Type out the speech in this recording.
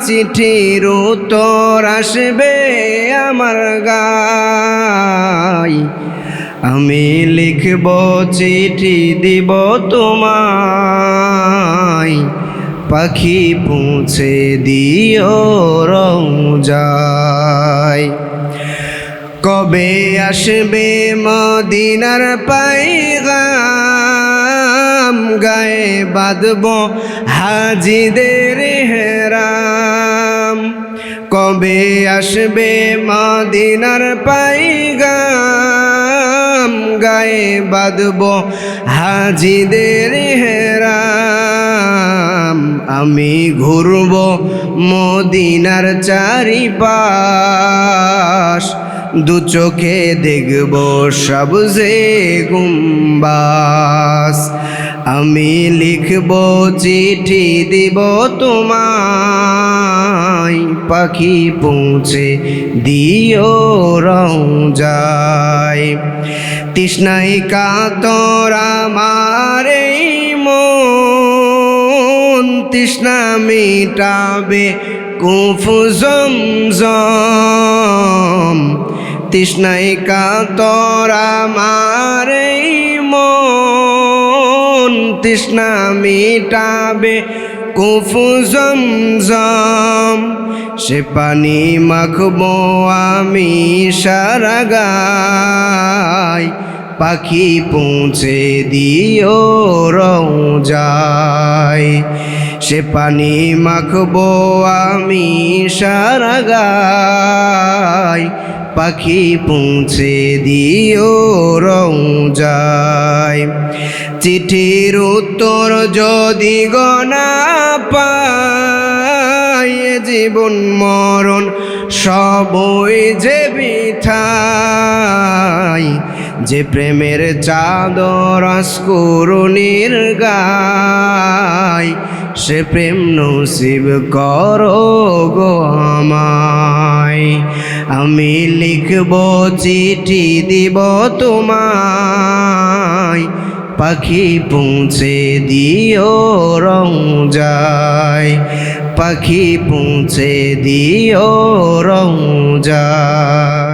চিঠির উত্তর আসবে আমার গায় আমি লিখব চিঠি দিব তোমায়। পাখি পৌঁছে দিও রৌজায় কবে আসবে মদিনার পাইগাম গায়ে বাঁধব হাজিদের হেরাম। কবে আসবে মদিনার পাইগাম? গায়ে বাঁধব হাজিদের হেরাম। আমি ঘুরব মদিনার চারিপাশ। দু চোখে দেখব সবজে গুম্বাস। আমি লিখব, চিঠি দিব তোমায়। পাখি পৌঁছে দিও রং যায়। তৃষ্ণাই কাতর আমার এই মন। তৃষ্ণা মিটাবে কুফু জমজম। তৃষ্ণাই কাতর এই মন। তৃষ্ণা মিটাবে কুফু জমজম। সে পানি মাখবো আমি সারা গায়। পাখি পৌঁছে দিও রৌজায় সে পানি মাখবো আমি সারা গায়। পাখি পৌঁছে দিও রৌজায় চিঠির উত্তর যদি গনা পায় জীবন মরণ সবই যে বিঠাই। যে প্রেমের চাদর স্কুরুনির গায় সে প্রেম নসিব করো গো আমায়। আমি লিখব চিঠি দিব তোমায়। পাখি পৌঁছে দিও রং যায়। পাখি পৌঁছে দিও রৌজায়